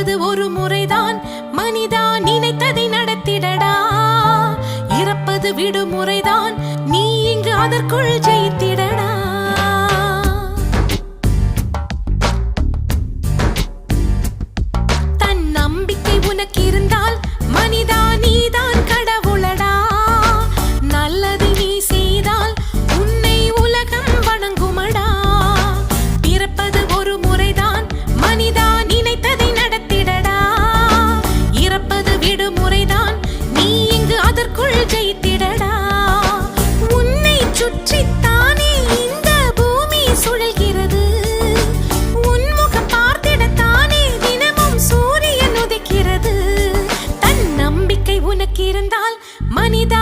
பிறப்பது ஒரு முறைதான். மனிதா நினைத்ததை நடத்திடடா. இறப்பது விடுமுறைதான். நீ இங்கு அதற்குள் ஜெயித்திடடா. சுற்றித்தானே இந்த பூமி சுழல்கிறது. உன்முகம் பார்த்திடத்தானே தினமும் சூரியன் உதிக்கிறது. தன் நம்பிக்கை உனக்கு இருந்தால் மனிதா